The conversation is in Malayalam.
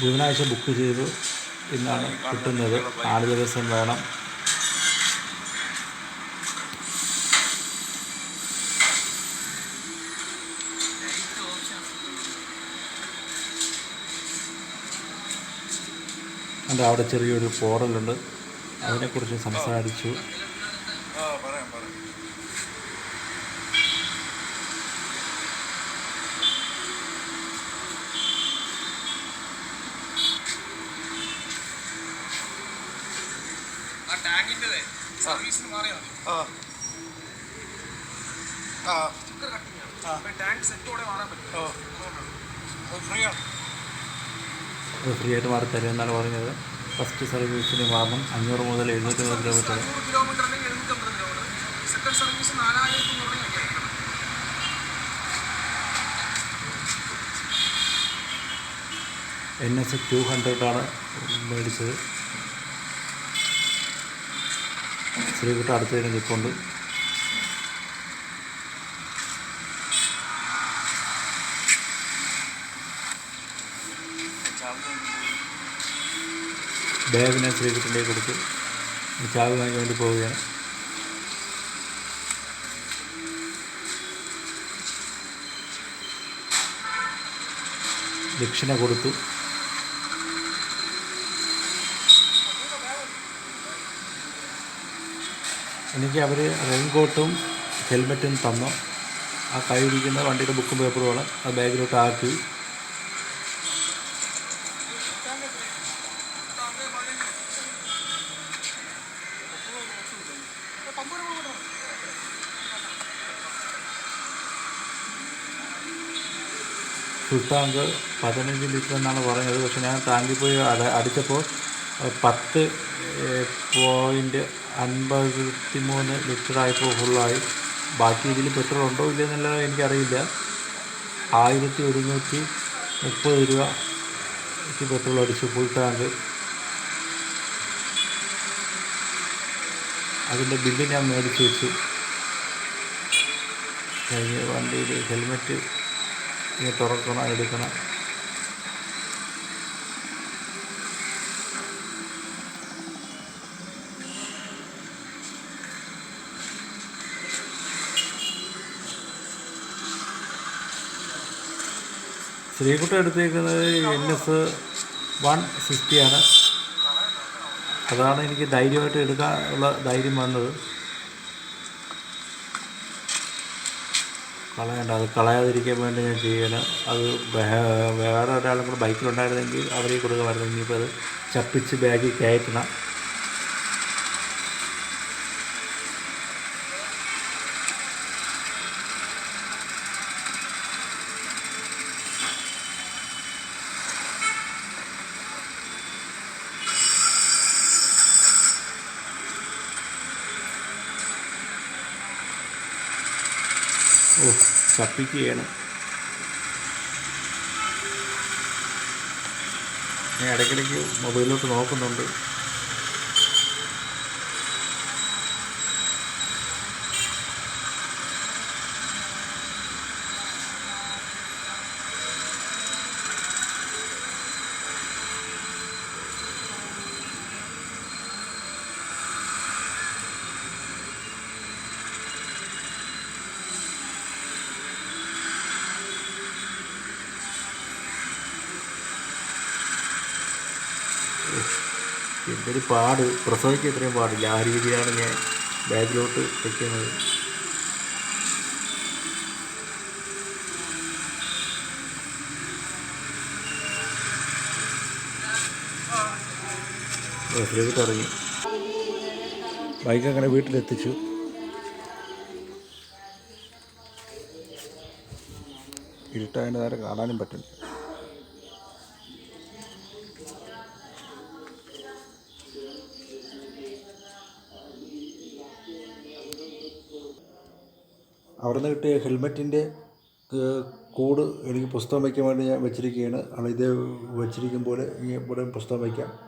ബുധനാഴ്ച ബുക്ക് ചെയ്തു ഇന്നാണ് കിട്ടുന്നത്. നാല് ദിവസം വേണം. അത് അവിടെ ചെറിയൊരു പോറലുണ്ട്. അതിനെക്കുറിച്ച് സംസാരിച്ചു. ടാങ്കിന്റെതേ സർവീസിന് മാറിയാൽ മതി. ടാങ്ക് സെറ്റോടെ മാറാൻ പറ്റും ഫ്രീ ആണ് അത് ഫ്രീ ആയിട്ട് മാറി തരും എന്നാണ് പറഞ്ഞത്. ഫസ്റ്റ് സർവീസിന് മാറണം അഞ്ഞൂറ് മുതൽ എഴുന്നൂറ്റി അമ്പത് കിലോമീറ്റർ. എൻ എസ് ടു ഹൺഡ്രഡാണ് മേടിച്ചത്. ശ്രീകുട്ട അടുത്ത് തന്നെ നിൽപ്പുണ്ട്. ബാഗിനെ ശ്രീകുട്ടിന്റെ കൊടുത്ത് ചാവ് വാങ്ങാൻ വേണ്ടി പോവുകയാണ്. ദക്ഷിണ കൊടുത്തു. എനിക്ക് അവർ റെയിൻകോട്ടും ഹെൽമെറ്റും തന്നു. ആ കൈയിരിക്കുന്ന വണ്ടിയുടെ ബുക്കും പേപ്പറുമാണ് ആ ബാഗിലോട്ട് ആക്കി. ഫുൾ ടാങ്ക് പതിനഞ്ച് ലിറ്റർ എന്നാണ് പറഞ്ഞത്. പക്ഷെ ഞാൻ ടാങ്കിൽ പോയി അട അടിച്ചപ്പോൾ പത്ത് പോയിന്റ് അൻപത്തി മൂന്ന് ലിറ്ററായപ്പോൾ ഫുള്ളായി. ബാക്കി ഇതിൽ പെട്രോൾ ഉണ്ടോ ഇല്ലയോ എന്നുള്ളത് എനിക്കറിയില്ല. ആയിരത്തി ഒരുന്നൂറ്റി മുപ്പത് രൂപയ്ക്ക് പെട്രോൾ അടിച്ചു ഫുൾ ടാങ്ക് അതിന്റെ ബില്ല് ഞാൻ മേടിച്ച് വെച്ചു. കഴിഞ്ഞ വണ്ടിയിൽ ഹെൽമെറ്റ് ഇനി തുറക്കണം എടുക്കണം. ശ്രീകുട്ട എടുത്തേക്കുന്നത് എൻ എസ് വൺ സിക്സ്റ്റിയാണ് അതാണ് എനിക്ക് ധൈര്യമായിട്ട് എടുക്കാനുള്ള ധൈര്യം വന്നത്. കളയണ്ട അത് കളയാതിരിക്കാൻ വേണ്ടി ഞാൻ ചെയ്യണം. അത് വേറെ ഒരാളും കൂടെ ബൈക്കിലുണ്ടായിരുന്നെങ്കിൽ അവരെ കൊടുക്കുമായിരുന്നു. ഇനിയിപ്പോൾ അത് ചപ്പിച്ച് ബാഗിൽ കയറ്റണം. ഓ ചപ്പിക്കുകയാണ്. ഞാൻ ഇടയ്ക്കിടയ്ക്ക് മൊബൈലിലോട്ട് നോക്കുന്നുണ്ട്. എന്തൊരു പാട്. പ്രസവിക്കാൻ ഇത്രയും പാടില്ല. ആ രീതിയിലാണ് ഞാൻ ബാഗിലോട്ട് വയ്ക്കുന്നത് ഇറങ്ങി. ബൈക്ക് അങ്ങനെ വീട്ടിലെത്തിച്ചു. ഇരുട്ടായതിന്റെ നേരെ കാണാനും പറ്റുന്നു അവിടെ നിന്ന് കിട്ടിയ ഹെൽമെറ്റിന്റെ കോഡ് എനിക്ക് പുസ്തകം വയ്ക്കാൻ വേണ്ടി ഞാൻ വെച്ചിരിക്കുകയാണ്. ആണ് ഇത് വെച്ചിരിക്കും പോലെ ഇവിടെ പുസ്തകം വയ്ക്കാം.